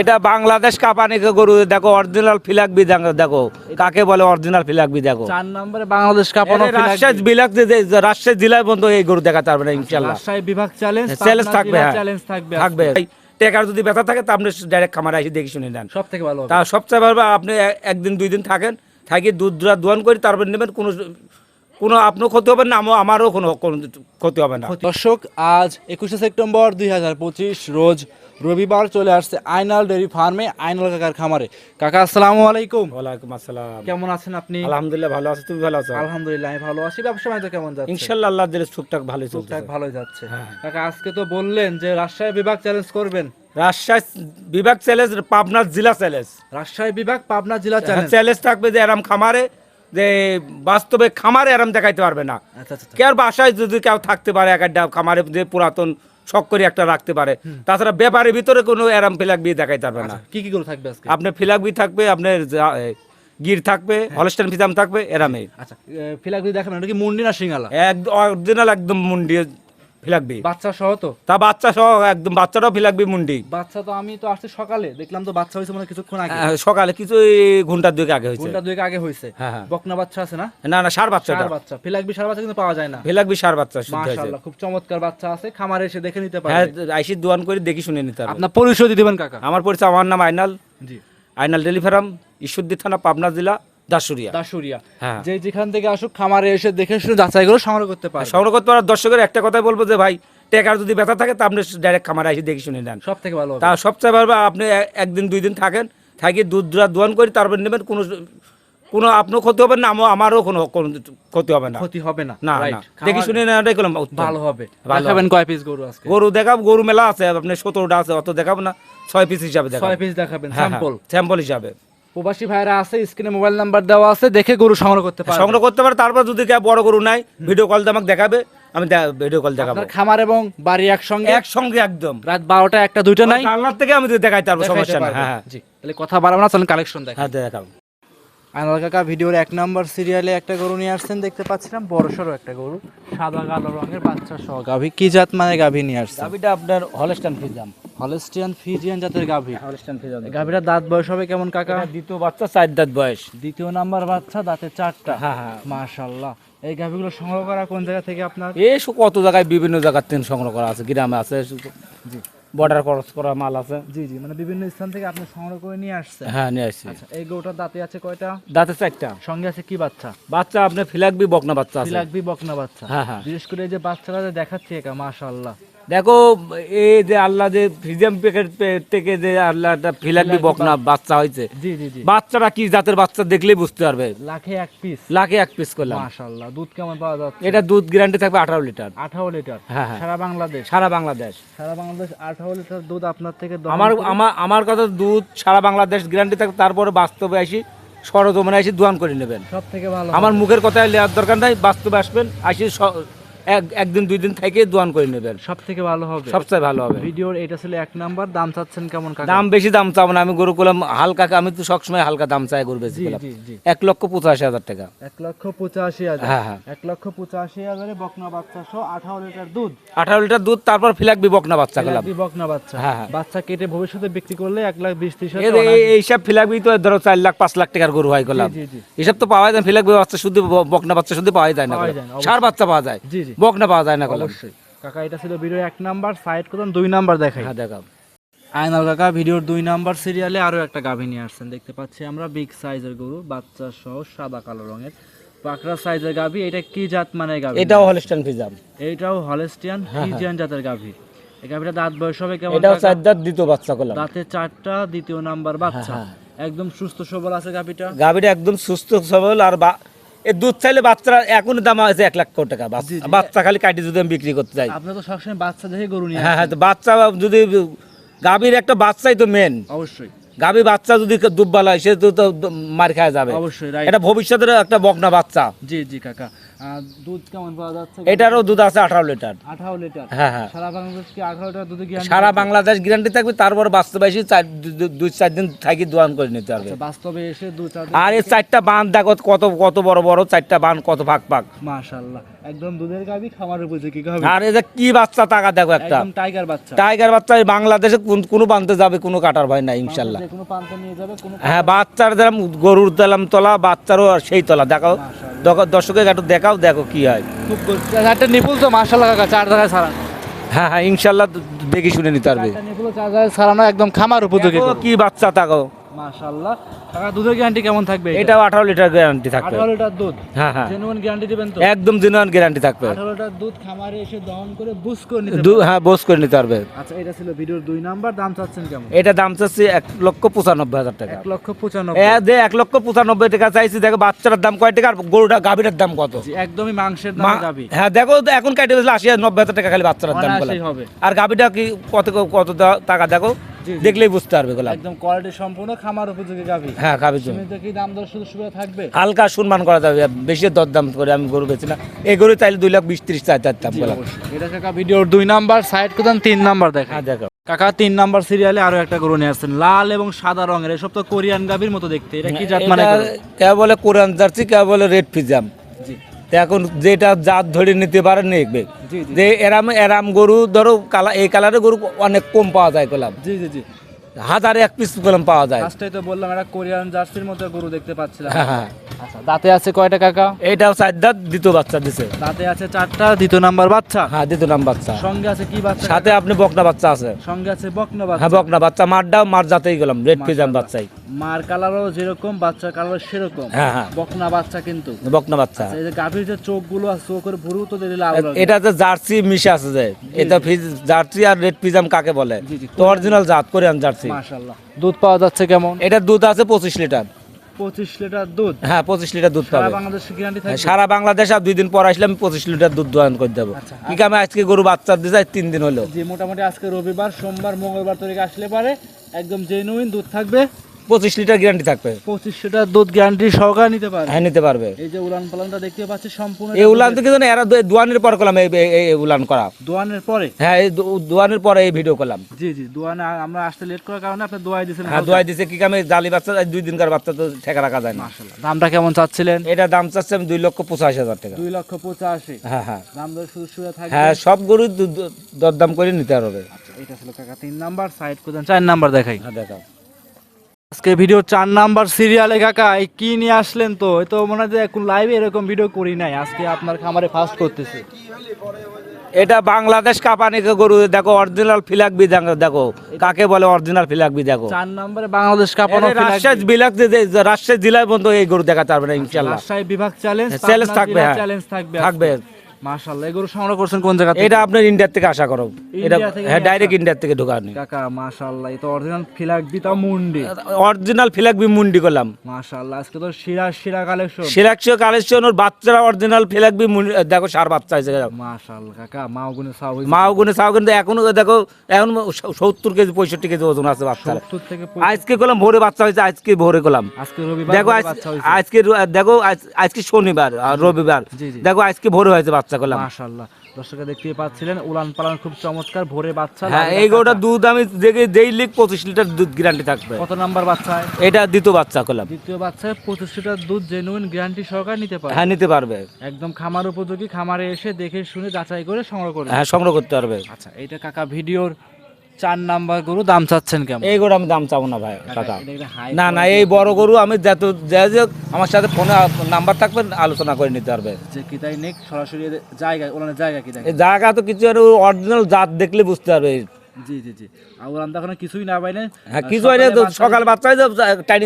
এটা বাংলাদেশ কাপানি গরু দেখো অরিজিনাল ফিলাকবি দেখো। কাকে বলে অরিজিনাল ফিলাকবি দেখো? চার নম্বরে বাংলাদেশ কাপানো রাজশাহী বিলাক রাজশাহী জেলায় বন্ধু এই গরু দেখাতে পারবে না ইনশাল্লাহ। রাজশাহী বিভাগ চ্যালেঞ্জ চ্যালেঞ্জ থাকবে। চ্যালেঞ্জ থাকবে থাকবে। টেকার যদি ব্যথা থাকে তা আপনি ডাইরেক্ট খামারে এসে দেখে শুনে নেন। সব থেকে ভালো তা সবচেয়ে ভালো আপনি একদিন দুই দিন থাকেন থাকি দুধ দুধ দোয়ান করে তারপর নেবেন কোনো কোনো আপনার ক্ষতি হবে না আমারও কোনো ক্ষতি হবে না। দর্শক আজ একুশে সেপ্টেম্বর দুই হাজার পঁচিশ রোজ রবিবার চলে আসছে আইনাল ডেয়ারি ফার্মে আইনাল কাকার খামারে। কাকা আসসালামু আলাইকুম। ওয়ালাইকুম আসসালাম। কেমন আছেন আপনি? আলহামদুলিল্লাহ ভালো আছো। তুমি ভালো আছো? আলহামদুলিল্লাহ আমি ভালো আছি। ব্যবসা বাণিজ্য কেমন যাচ্ছে? ইনশাল্লাহ আল্লাহ দিলে টুকটাক ভালোই চলছে টুকটাক ভালোই যাচ্ছে। হ্যাঁ। কাকা আজকে তো বললেন যে রাজশাহী বিভাগ চ্যালেঞ্জ করবেন। রাজশাহী বিভাগ চ্যালেঞ্জ পাবনা জেলা চ্যালেঞ্জ রাজশাহী বিভাগ পাবনা জেলা চ্যালেঞ্জ চ্যালেঞ্জ থাকবে যে এরম খামারে। যে বাস্তবে খামারে আরাম দেখাইতে পারবে না। আচ্ছা আচ্ছা কেউ বাসায় যদি কেউ থাকতে পারে এক একটা খামারে যে পুরাতন শখ করে একটা রাখতে পারে তাছাড়া ব্যাপারের ভিতরে কোনো আরাম ফিলাক বিয়ে দেখাইতে পারবে না। কি কি গুলো থাকবে আজকে? আপনার ফিলাক বি থাকবে আপনার গির থাকবে হলস্টাইন ফিজাম থাকবে এরামে আচ্ছা ফিলাকবি দেখাবেন কি মুন্ডি না সিঙ্গালা? এক অরিজিনাল একদম মুন্ডি। ফিলাক বি বাচ্চা সহ তো। তা বাচ্চা সহ একদম বাচ্চাটাও ফিলাক বি মুন্ডি। বাচ্চা তো আমি তো আসছি সকালে দেখলাম তো বাচ্চা হয়েছে মানে কিছুক্ষণ আগে। সকালে কিছু এই ঘণ্টার দুয়েক আগে হয়েছে। ঘণ্টা দুয়েক আগে হয়েছে। হ্যাঁ, হ্যাঁ। বকনা বাচ্চা আছে না? না না সার বাচ্চাটা সার বাচ্চা। ফিলাকবি সার বাচ্চা কিন্তু পাওয়া যায় না। ফিলাক বি সার বাচ্চা মাশাআল্লাহ খুব চমৎকার বাচ্চা আছে। খামারে এসে দেখে নিতে হ্যাঁ পারবে আইসি দোয়ান করে দেখি শুনে নিতে পারবে। আপনার পরিচয় দিবেন কাকা। আমার পরিচয় আমার নাম আইনাল। জি। আইনাল ডেলিফারাম ঈশ্বরদী থানা পাবনা জেলা। হ্যাঁ। যে যেখান থেকে আসুক খামারে এসে দেখে শুনে যাচাই করে সংগ্রহ করতে পারে সংগ্রহ করতে পারার দর্শকের একটা কথাই বলব যে ভাই টেকার যদি ব্যথা থাকে তা আপনি ডাইরেক্ট খামারে এসে দেখে শুনে নেন। সব থেকে ভালো তা সবচেয়ে ভালো আপনি একদিন দুই দিন থাকেন থাকি দুধ দোয়ান করে তারপর নেবেন কোনো কোনো আপনার ক্ষতি হবে না আমারও কোনো ক্ষতি হবে না। ক্ষতি হবে না। না দেখি শুনে নেওয়াটাই করলাম ভালো হবে। দেখাবেন কয় পিস গরু আজকে? গরু দেখাব গরু মেলা আছে আপনি সতেরোটা আছে অত দেখাবো না। ছয় পিস হিসাবে ছয় পিস দেখাবেন স্যাম্পল স্যাম্পল হিসাবে। প্রবাসী ভাইরা আছে স্ক্রিনে মোবাইল নাম্বার দেওয়া আছে দেখে গরু সংগ্রহ করতে পারে সংগ্রহ করতে পারে তারপর যদি কেউ বড় গরু নাই ভিডিও কল আমাকে দেখাবে আমি ভিডিও কল দেখাবো। খামার এবং বাড়ি একসঙ্গে? একসঙ্গে একদম। রাত বারোটা একটা দুইটা নাই? আল্লাহ থেকে আমি দেখাই তারপর সমস্যা নাই। হ্যাঁ হ্যাঁ। জি তাহলে কথা বাড়াবো না চলেন কালেকশন দেখ। হ্যাঁ দেখাবো আনাল কাকা ভিডিওর এক নম্বর সিরিয়ালে একটা গরু নিয়ে আসছেন দেখতে পাচ্ছিলাম। বড় সড়ো একটা গরু সাদা কালো রঙের বাচ্চা সহ গাভী। কি জাত মানে গাভী নিয়ে আসছে গাভীটা আপনার হলস্টান ফিজাম হলস্টিয়ান ফিজিয়ান জাতের গাভী। হলস্টান ফিজাম গাভীটা দাঁত বয়স হবে কেমন কাকা? দ্বিতীয় বাচ্চা চার দাঁত বয়স। দ্বিতীয় নাম্বার বাচ্চা দাঁতে চারটা। হ্যাঁ হ্যাঁ। মাশাল্লাহ এই গাভীগুলো সংগ্রহ করা কোন জায়গা থেকে আপনার? এই কত জায়গায় বিভিন্ন জায়গার থেকে সংগ্রহ করা আছে গ্রামে আছে বর্ডার ক্রস করা মাল আছে। জি জি মানে বিভিন্ন স্থান থেকে আপনি সংগ্রহ করে নিয়ে আসছেন। হ্যাঁ নিয়ে আসছি। আচ্ছা এই গরুটার দাঁতে আছে কয়টা? দাঁতে চারটা। সঙ্গে আছে কি বাচ্চা? বাচ্চা আপনি ফিলাকবি বকনা বাচ্চা আছে। ফিলাকবি বকনা বাচ্চা। হ্যাঁ হ্যাঁ। বিশেষ করে এই যে বাচ্চারা যে দেখাচ্ছে একা মাশাল্লাহ দেখো এই যে আল্লাহ যে ফ্রিজেম প্যাকেট থেকে যে আল্লাহ একটা ফিলাকবি বকনা বাচ্চা হয়েছে বাচ্চারা কি জাতের বাচ্চা দেখলেই বুঝতে পারবে? লাখে এক পিস লাখে এক পিস করলাম। মাশাল্লাহ দুধ কেমন পাওয়া যাচ্ছে? এটা দুধ গ্যারান্টি থাকবে আঠারো লিটার। আঠারো লিটার? হ্যাঁ হ্যাঁ। সারা বাংলাদেশ? সারা বাংলাদেশ। সারা বাংলাদেশ আঠারো লিটার দুধ আপনার থেকে আমার আমার আমার কথা দুধ সারা বাংলাদেশ গ্যারান্টি থাকবে তারপরে বাস্তবে আসি সরজমিনে আসি দোয়ান করে নেবেন। সব থেকে ভালো আমার মুখের কথায় নেওয়ার দরকার নাই বাস্তবে আসবেন আসি এক- একদিন দুই দিন থেকে দোয়ান করে নেবেন। সব থেকে ভালো হবে। সবচেয়ে ভালো হবে। ভিডিওর এটা ছিল এক নাম্বার দাম চাচ্ছেন কেমন দাম বেশি দাম চাবো না। আমি গরু করলাম হালকা আমি তো সবসময় হালকা দাম চাই গরু বেশি এক লক্ষ পঁচাশি হাজার টাকা। এক লক্ষ পঁচাশি হাজার। হ্যাঁ হ্যাঁ। এক লক্ষ পঁচাশি হাজারে বকনা বাচ্চা সহ আঠারো লিটার দুধ। আঠারো লিটার দুধ তারপর ফিলাকবি বকনা বাচ্চা ফিলাকবি বকনা বাচ্চা। হ্যাঁ, হ্যাঁ। বাচ্চা কেটে ভবিষ্যতে বিক্রি করলে এক লাখ বিশ ত্রিশ এই হাজার এই- এইসব ফিলাকবি তো ধরো চার লাখ পাঁচ লাখ টাকার গরু হয় জি এসব তো পাওয়া যায় না, ফিলাকবি বাচ্চা শুধু বকনা বাচ্চা শুধু পাওয়া যায় না। ষাঁড় বাচ্চা পাওয়া যায়। জি জি। বকনা পাওয়া যায় না অবশ্যই। কাকা এটা ছিল ভিডিও এক নাম্বার সাইড করুন দুই নাম্বার দেখাই। হ্যাঁ দেখাও। আয়নাল কাকা ভিডিওর দুই নাম্বার সিরিয়ালে আরও একটা গাভী নিয়ে আসছেন। দেখতে পাচ্ছি আমরা বিগ সাইজের গরু বাচ্চা সহ সাদা কালো রঙের। পাকড়া সাইজের গাভী এটা কি জাত মানে গাভী? এটাও হলস্টান ফিজাম এইটাও হলস্টিয়ান ফ্রিজিয়ান জাতের গাভী। এই গাভীটা দাঁত বয়স হবে কেমন এটাও চার দাঁত দ্বিতীয় বাচ্চা করলাম দাঁতে চারটা দ্বিতীয় নাম্বার বাচ্চা। হ্যাঁ, একদম সুস্থ সবল আছে গাভীটা। গাভীটা একদম সুস্থ সবল আর বা- এ দুধ চাইলে বাচ্চারা এখন দাম আছে এক লাখ টাকা। বাচ্চা- খালি কাটি যদি আমি বিক্রি করতে যাই আপনি তো সবসময় বাচ্চা দেখে গরু নিয়ে হ্যাঁ হ্যাঁ বাচ্চা যদি গাভীর একটা বাচ্চাই তো মেন অবশ্যই। গাভী বাচ্চা যদি দুব্বাল সে তো মার খাওয়া যাবে। অবশ্যই এটা ভবিষ্যতের একটা বকনা বাচ্চা। জি জি কাকা। দুধ কেমন পাওয়া যাচ্ছে? এটারও দুধ আছে আঠারো লিটার। আঠারো লিটার? হ্যাঁ হ্যাঁ। সারা বাংলাদেশ কি আঠারো লিটার দুধ গ্যারান্টি সারা বাংলাদেশ গ্যারান্টি থাকবে তারপর বাস্তবায়সী চার দু- দু- দুই চার দিন থাকি দোয়ান করে নিতে পারবে বাস্তবে এসে দু চার আর এই চারটা বান দেখো কত কত বড় বড় চারটা বান কত ভাগ ভাগ। মাশাআল্লাহ। একদম দুধের গাবি খামার উপযোগী গাবি আর যে কি বাচ্চা টাকা দেখো একটা। একদম টাইগার বাচ্চা। টাইগার বাচ্চা এই বাংলাদেশে কোন- কোনো বানতে যাবে কোনো কাটার ভয় নাই ইনশাল্লাহ। যে কোনো প্রান্তে নিয়ে যাবে কোনো হ্যাঁ বাচ্চার দিলাম গরুর দিলাম তলা বাচ্চারও আর সেই তলা। দেখাও। দক- দর্শকের একটু দেখাও দেখো কি হয়। খুব একটা নিপুল তো মাশাআল্লাহ কাকা চার জায়গায় সারানো হ্যাঁ হ্যাঁ ইনশাল্লাহ দেখে শুনে নিতে পারবে। চার একদম খামার উপযোগী কি বাচ্চা তাকো মাশাআল্লাহ। কাকা দুধের গ্যারান্টি কেমন থাকবে এটাও আঠারো লিটার গ্যারান্টি থাকবে। আঠারো লিটার দুধ? হ্যাঁ হ্যাঁ। জেনুইন গ্যারান্টি দিবেন তো? একদম জেনুয়ান গ্যারান্টি থাকবে। আঠারো লিটার দুধ খামারে এসে দহন করে বুস করে নিতে হ্যাঁ বোস করে নিতে পারবে। আচ্ছা এটা ছিল ভিডিওর দুই নাম্বার। দাম চাচ্ছেন কেমন? এটা দাম চাচ্ছি লক্ষ হাজার টাকা। এক লক্ষ পঁচানব্বই। এ দে লক্ষ টাকা চাইছি। দেখো বাচ্চার দাম কয় টাকা আর গরুটা গাভীটার দাম কত? একদমই মাংসের দাম যাবি হ্যাঁ দেখো তো এখন কাটে বেশি আশি হাজার নব্বই টাকা খালি বাচ্চার দাম হবে। আর গাভীটা কি কত কত টাকা? দেখো। দেখলেই বুঝতে পারবে গোলাম একদম কোয়ালিটি সম্পূর্ণ খামার উপযোগী গাবি হ্যাঁ সীমিত কি দাম দর সুযোগ সুবিধা থাকবে? হালকা সম্মান করা যাবে। বেশি দরদাম করে আমি গরু বেছি না। এই গরু চাইলে দুই লাখ বিশ ত্রিশ চার চারতাম বললাম এটা কাকা ভিডিওর দুই নাম্বার সাইড কোথান তিন নাম্বার দেখা হ্যাঁ দেখো। কাকা তিন নাম্বার সিরিয়ালে আরও একটা গরু নিয়ে আসছেন। লাল এবং সাদা রঙের। এসব তো কোরিয়ান গাবির মতো দেখতে। এটা কি জাত মানে কে বলে কোরআন জার্সি কে বলে রেড ফিজাম। তো এখন যেটা জাত ধরে নিতে পারে নেবে যে এরাম এরাম গরু ধরো কালা এই কালারের গরু অনেক কম পাওয়া যায় কলাম। জি জি জি। হাজারে এক পিস কলাম পাওয়া যায়। তো বললাম একটা কোরিয়ান জার্সির মতো গরু দেখতে পাচ্ছিলাম। হ্যাঁ হ্যাঁ। আচ্ছা দাঁতে আছে কয়টা কাকা? এইটাও চার দাঁত দ্বিতীয় বাচ্চা দিছে। দাঁতে আছে চারটা দ্বিতীয় নাম্বার বাচ্চা? হ্যাঁ দ্বিতীয় নাম বাচ্চা। সঙ্গে আছে কি বাচ্চা? সাথে আপনি বকনা বাচ্চা আছে। সঙ্গে আছে বকনা হ্যাঁ বকনা বাচ্চা মারটাও মার জাতেই গেলাম রেড ফিজাম বাচ্চাই। মার কালারও যেরকম সেরকম। হ্যাঁ হ্যাঁ। বকনা বাচ্চা কিন্তু। বকনা বাচ্চা। এই যে গাভীর যে চোখগুলো আছে চোখের ভুরু তো দিলে লাল এটা যে জার্সি মিশে আছে যে এটা ফিজ জার্সি আর রেড ফিজাম কাকে বলে। তো অরিজিনাল জাত কোরিয়ান জার্সি। মাশাআল্লাহ। দুধ পাওয়া যাচ্ছে কেমন? এটা দুধ আছে পঁচিশ লিটার। পঁচিশ লিটার দুধ? হ্যাঁ পঁচিশ লিটার দুধ সারা পাবে। বাংলাদেশে গ্যারান্টি হ্যাঁ, সারা বাংলাদেশ আর দুই দিন পর আসলে আমি পঁচিশ লিটার দুধ দোয়ান করে দেবো। আচ্ছা, আজকে গরু বাচ্চা দিয়ে তিন দিন হলো। মোটামুটি আজকে রবিবার সোমবার মঙ্গলবার তরিকে আসলে পারে। একদম জেনুইন দুধ থাকবে। পঁচিশ লিটার গ্যারান্টি থাকবে। পঁচিশ লিটার দুধ গ্যারান্টি সহকারে নিতে পারে হ্যাঁ নিতে পারবে। এই যে উলান পালানটা দেখতে পাচ্ছি সম্পূর্ণ এই উলান থেকে যেন এরা দোয়ানের পর করলাম এই উলান করা। দোয়ানের পরে? হ্যাঁ এই দোয়ানের পরে এই ভিডিও করলাম। জি জি দোয়ানে আমরা আসতে লেট করার কারণে আপনি দোয়াই দিয়েছেন। হ্যাঁ দোয়াই দিছে কি কামে জালি বাচ্চা দুই দিনকার বাচ্চা তো ঠেকা রাখা যায় না। মাশাআল্লাহ দামটা কেমন চাচ্ছিলেন? এটা দাম চাচ্ছে আমি দুই লক্ষ পঁচাশি হাজার টাকা। দুই লক্ষ পঁচাশি। হ্যাঁ হ্যাঁ। দাম দর সুযোগ সুবিধা থাকবে? হ্যাঁ সব গরু দু- দু- দরদাম করে নিতে হবে। আচ্ছা, এটা ছিল কাকা তিন নাম্বার সাইড কোথায় চার নাম্বার দেখাই। হ্যাঁ দেখা আজকে ভিডিও চার নাম্বার সিরিয়ালে কাকা এই কি নিয়ে আসলেন তো? তো মনে হয় এখন লাইভে এরকম ভিডিও করি নাই আজকে আপনার খামারে ফার্স্ট করতেছে। এটা বাংলাদেশ কাপানি গরু দেখো অরিজিনাল ফিলাক বি দেখো। কাকে বলে অরিজিনাল ফিলাক বি দেখো। চার নম্বরে বাংলাদেশ কাপানো রাজশাহী বিলাক রাজশাহী জেলায় পর্যন্ত এই গরু দেখা পারবে না ইনশাল্লাহ রাজশাহী বিভাগ চ্যালেঞ্জ চ্যালেঞ্জ থাকবে চ্যালেঞ্জ থাকবে থাকবে। মাশাআল্লাহ এগুলো সংগ্রহ করছেন কোন জায়গা থেকে? এটা আপনার ইন্ডিয়ার থেকে আশা করো। এটা হ্যাঁ ডাইরেক্ট ইন্ডিয়ার থেকে ঢোকানি কাকা মাশাআল্লাহ তো অরিজিনাল ফিলাক বিতা মুন্ডি। অরিজিনাল ফিলাক বি মুন্ডি করলাম। মাশাআল্লাহ আজকে তো শিরা শিরা কালেকশন সিলেকশন কালেকশন ওর বাচ্চারা অরিজিনাল ফিলাক বি মুন্ডি দেখো সার বাচ্চা হয়েছে মাশাআল্লাহ কাকা মাও গুনে সাউ মাও গুনে চাও কিন্তু এখনও দেখো এখন সত্তর কেজি পঁয়ষট্টি কেজি ওজন আছে বাচ্চারা। 70 আজকে করলাম ভোরে বাচ্চা হয়েছে আজকে ভোরে করলাম। দেখো বাচ্চা আজকে দেখো আজ- আজকে শনিবার আর রবিবার। দেখো আজকে ভোরে হয়েছে বাচ্চা। করলাম। মাশাআল্লাহ। দর্শক দেখতে পাচ্ছিলেন উলান পালান খুব চমৎকার ভোরে বাচ্চা হ্যাঁ এই গোটা দুধ আমি দেখে যেই লিখ পঁচিশ লিটার দুধ গ্যারান্টি থাকবে। কত নাম্বার বাচ্চা? এটা দ্বিতীয় বাচ্চা করলাম। দ্বিতীয় বাচ্চা পঁচিশ লিটার দুধ জেনুইন গ্যারান্টি সরকার নিতে পারে হ্যাঁ নিতে পারবে। একদম খামার উপযোগী খামারে এসে দেখে শুনে যাচাই করে সংগ্রহ করবে হ্যাঁ সংগ্রহ করতে পারবে। আচ্ছা এটা কাকা ভিডিওর চার নাম্বার গরু দাম চাচ্ছেন কেমন? এই গরু আমি দাম চাবো না ভাই কাকা। না না এই বড় গরু। আমি যত যা যে আমার সাথে ফোনে নাম্বার থাকবে আলোচনা করে নিতে পারবে। যে কি নেক সরাসরি জায়গা ওনার জায়গা কি জায়গা তো কিছু অরিজিনাল জাত দেখলে বুঝতে পারবে। জি জি জি। আর কিছুই না পাইনে হ্যাঁ কিছু হয় না তো সকাল বাচ্চায়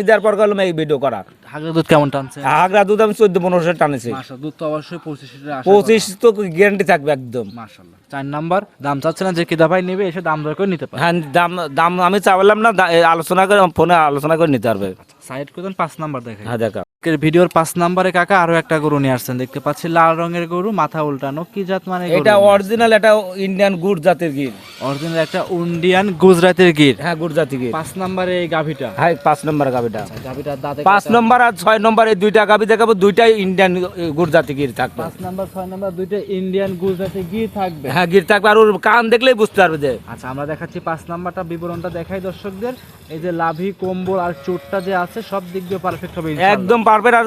দেওয়ার পর গেলাম এই ভিডিও করা। হাগের দুধ কেমন টানছে? আগ্রা দুধ আমি চোদ্দ পনেরোশো টানেছি। মাসা দুধ তো অবশ্যই পঁচিশ পঁচিশ তো গ্যারান্টি থাকবে একদম। মাশাল্লাহ চার নাম্বার দাম চাচ্ছে না যে কিদা ভাই নেবে এসে দাম দর করে নিতে পারে হ্যাঁ দাম দাম আমি চাইলাম না আলোচনা করে ফোনে আলোচনা করে নিতে পারবে। সাইড করতেন পাঁচ নাম্বার দেখে হ্যাঁ দেখা। আজকের ভিডিওর পাঁচ নম্বরে কাকা আরও একটা গরু নিয়ে আসছেন। দেখতে পাচ্ছি লাল রঙের গরু মাথা উল্টানো। কি জাত মানে এটা অরিজিনাল এটা ইন্ডিয়ান গুড় জাতের গির। অরিজিনাল একটা ইন্ডিয়ান গুজরাটের গির। হ্যাঁ গুড় জাতি গির। পাঁচ নম্বরে এই গাভিটা? হ্যাঁ পাঁচ নম্বর গাবিটা গাভিটার দাঁতে পাঁচ? নম্বর আর ছয় নম্বর এই দুইটা গাবি দেখাবো দুইটাই ইন্ডিয়ান গুড় জাতি গির থাকবে। পাঁচ নাম্বার ছয় নাম্বার দুইটা ইন্ডিয়ান গুজরাটের গির থাকবে। হ্যাঁ গির থাকবে আর ওর কান দেখলেই বুঝতে পারবে যে। আচ্ছা আমরা দেখাচ্ছি পাঁচ নাম্বারটা বিবরণটা দেখাই দর্শকদের। এই যে লাভি কম্বল আর চোটটা যে আছে সব দিক দিয়ে পারফেক্ট হবে একদম পারবে আর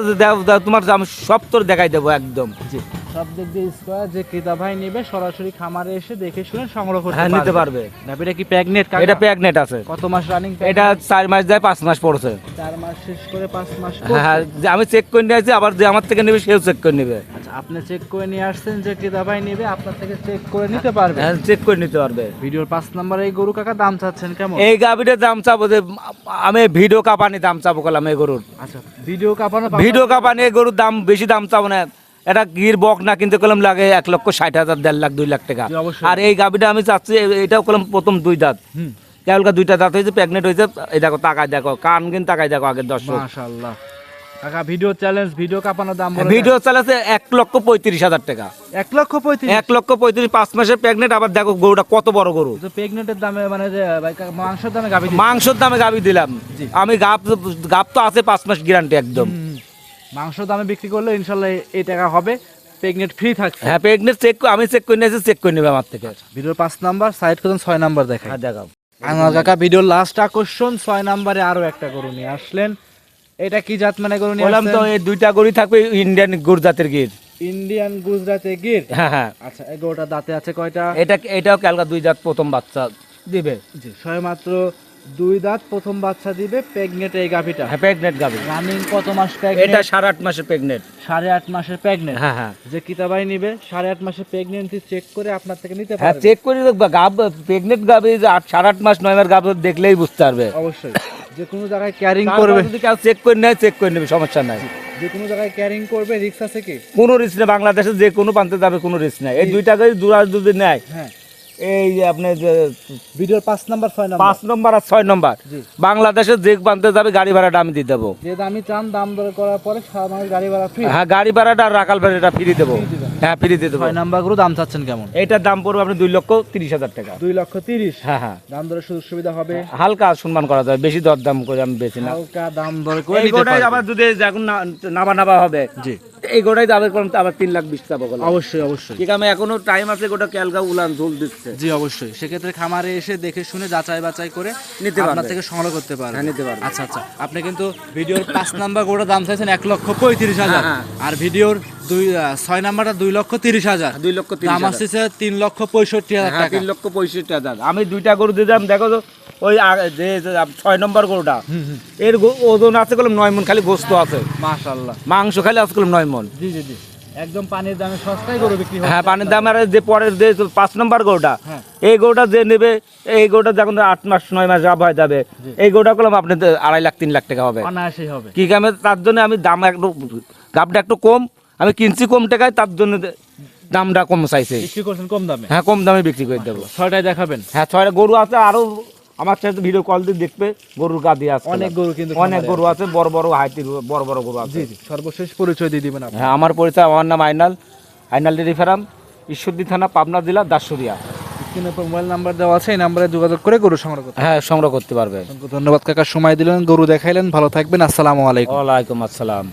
তোমার আমি সব তোর দেখাই দেবো একদম। জি। সব দিক দিয়ে স্কোয়ার যে ক্রেতা ভাই নেবে সরাসরি খামারে এসে দেখে শুনে সংগ্রহ করতে হ্যাঁ নিতে পারবে। এটা কি প্যাগনেট এটা প্যাগনেট আছে। কত মাস রানিং এটা চার মাস যায় পাঁচ মাস পড়ছে। চার মাস শেষ করে পাঁচ মাস হ্যাঁ হ্যাঁ, যে আমি চেক করে নিয়েছি আবার যে আমার থেকে নেবে সেও চেক করে নেবে। আচ্ছা আপনি চেক করে নিয়ে আসছেন যে ক্রেতা ভাই নেবে আপনার থেকে চেক করে নিতে পারবে। হ্যাঁ চেক করে নিতে পারবে। ভিডিওর পাঁচ নাম্বার এই গরু কাকা দাম চাচ্ছেন কেমন? এই গাভিটার দাম চাবো যে আমি ভিডিও কাপানি দাম চাবো করলাম এই গরুর। আচ্ছা ভিডিও কাপানো ভিডিও কাপানি এই গরুর দাম বেশি দাম চাবো না। এটা গির বক না কিনতে করলাম লাগে এক লক্ষ ষাট হাজার দেড় লাখ দুই লাখ টাকা। আর এই গাভিটা আমি চাচ্ছি এটাও করলাম প্রথম দুই দাঁত। কেবলকা দুইটা দাঁত হয়েছে প্রেগনেন্ট হয়েছে এই দেখো তাকায় দেখো কান কিন্তু তাকায় দেখো আগের দর্শক। মাশাআল্লাহ। কাকা ভিডিও চ্যালেঞ্জ ভিডিও কাপানোর দাম ভিডিও চালাচ্ছে এক লক্ষ পঁয়ত্রিশ হাজার টাকা। এক লক্ষ পঁয়ত্রিশ? এক লক্ষ পঁয়ত্রিশ পাঁচ মাসের প্রেগনেন্ট আবার দেখো গরুটা কত বড় গরু। প্রেগনেন্টের দামে মানে মাংসের দামে গাভি মাংসের দামে গাবি দিলাম। আমি গাপ গাপ তো আছে পাঁচ মাস গ্যারান্টি একদম। মাংসের দামে বিক্রি করলে ইনশাল্লাহ এই টাকা হবে। প্রেগনেন্ট ফ্রি থাকছে। হ্যাঁ প্রেগনেন্ট চেক আমি চেক করে নিয়েছি চেক করে নেবে আমার থেকে। ভিডিওর পাঁচ নাম্বার সাইড করুন ছয় নাম্বার দেখায় হ্যাঁ দেখাও। আমার কাকা ভিডিওর লাস্ট আকর্ষণ ছয় নাম্বারে আরও একটা গরু নিয়ে আসলেন। এটা কি জাত মানে গরু নিয়ে বললাম তো এই দুইটা গরু থাকবে ইন্ডিয়ান গুড় জাতের গির। ইন্ডিয়ান গুজরাটে গির? হ্যাঁ হ্যাঁ। আচ্ছা এই গরুটা দাঁতে আছে কয়টা? এটা এটাও ক্যালকা দুই জাত প্রথম বাচ্চা দিবে? জি মাত্র দুই দাঁত প্রথম বাচ্চা দিবে প্রেগনেন্ট এই গাভিটা। হ্যাঁ প্রেগনেন্ট গাবি রানিং কত মাস এটা প্রেগনেন্ট সাড়ে আট মাসের প্রেগনেন্ট সাড়ে আট মাসের প্রেগনেন্ট হ্যাঁ হ্যাঁ। যে কিতাবাই নিবে সাড়ে আট মাসের প্রেগনেন্সি চেক করে আপনার থেকে নিতে হ্যাঁ পারবে। চেক করে দেখবা গাব প্রেগনেন্ট গাবি যে আট সাড়ে আট মাস নয় মাস গাব দেখলেই বুঝতে পারবে। অবশ্যই। যে কোনো জায়গায় ক্যারিং করবে। যদি কেউ চেক করে নেয় চেক করে নেবে সমস্যা নাই। যে কোনো জায়গায় ক্যারিং করবে রিক্স আছে কি? কোনো রিস্ক নেই বাংলাদেশে যে কোনো প্রান্তে যাবে কোনো রিস্ক নাই। এই দুইটা গাড়ি দূরা যদি নেয় হ্যাঁ। এই যে আপনি যে ভিডিওর পাঁচ নাম্বার ছয় নাম্বার। পাঁচ নম্বর আর ছয় নম্বর। জি। বাংলাদেশের যে প্রান্তে যাবে গাড়ি ভাড়াটা আমি দিয়ে দেবো। যে দামি চান দাম দর করার পরে সারা মানুষ গাড়ি ভাড়া ফ্রি হ্যাঁ গাড়ি ভাড়াটা আর রাখাল ভাড়াটা ফ্রি দেবো। হ্যাঁ ফ্রি দিয়ে দেবো। ছয় নাম্বারগুলো দাম চাচ্ছেন কেমন? এটার দাম পড়বে আপনি দুই লক্ষ তিরিশ হাজার টাকা। দুই লক্ষ তিরিশ? হ্যাঁ হ্যাঁ। দাম দরের সুযোগ সুবিধা হবে? হালকা সম্মান করা যাবে বেশি দর দাম করে আমি বেশি না। হালকা দাম দর করে। আবার দুধে যখন নাবা নাবা হবে। জি। এই গোটাই দামের করলাম আবার তিন লাখ বিশ টাকা অবশ্যই অবশ্যই। ঠিক আমি এখনও টাইম আছে গোটা ক্যালকা উলান ঝোল দিচ্ছে। জি অবশ্যই। সেক্ষেত্রে খামারে এসে দেখে শুনে যাচাই বাছাই করে নিতে আপনার থেকে সংগ্রহ করতে পারবেন হ্যাঁ, নিতে পারবে। আচ্ছা আচ্ছা। আপনি কিন্তু ভিডিওর পাঁচ নাম্বার গোটা দাম চাইছেন এক লক্ষ পঁয়ত্রিশ হাজার। হ্যাঁ, আর ভিডিওর দুই ছয় নাম্বারটা দুই লক্ষ তিরিশ হাজার। দুই লক্ষ দাম। আসছে তিন লক্ষ পঁয়ষট্টি হাজার হ্যাঁ টাকা। তিন লক্ষ পঁয়ষট্টি হাজার। আমি দুইটা গরু দিলাম দেখো তো ওই যে ছয় নম্বর গরুটা। এর ওজন আছে কলম নয় মন খালি গোস্ত আছে। মাশাল্লাহ মাংস খালি আছে কলম নয় মন। জি জি জি। একদম পানির দামে সস্তায় গরু বিক্রি হয় হ্যাঁ পানির দাম আর যে পরের যে পাঁচ নম্বর গরুটা হ্যাঁ। এই গরুটা যে নেবে এই গরুটা যখন আট মাস নয় মাস গাভ হয়ে যাবে এই গরুটা করলাম আপনি আড়াই লাখ তিন লাখ টাকা হবে। অনায়াসেই হবে। কি কামে তার জন্য আমি দাম একটু গাবটা একটু কম। আমি কিনছি কম টাকায় তার জন্য দামটা কম চাইছে। বিক্রি করছেন কম দামে? হ্যাঁ কম দামে বিক্রি করে দেবো। ছয়টায় দেখাবেন। হ্যাঁ ছয়টা গরু আছে আরও আমার সাথে ভিডিও কল দিয়ে দেখবে গরুর গা দিয়ে আছে অনেক গরু কিন্তু অনেক গরু আছে। বড় বড় হাইতির বড় বড় গরু আছে। সর্বশেষ পরিচয় দিয়ে দিবেন আপনি। হ্যাঁ আমার পরিচয় আমার নাম আইনাল। আইনাল ডেরি ফার্ম ঈশ্বরদী থানা পাবনা জেলা দাসুরিয়া। মোবাইল নাম্বার দেওয়া আছে এই নাম্বারে যোগাযোগ করে গরু সংগ্রহ করতে হ্যাঁ সংগ্রহ করতে পারবে ধন্যবাদ কাকা সময় দিলেন গরু দেখাইলেন ভালো থাকবেন আসসালামু আলাইকুম। ওয়ালাইকুম আসসালাম।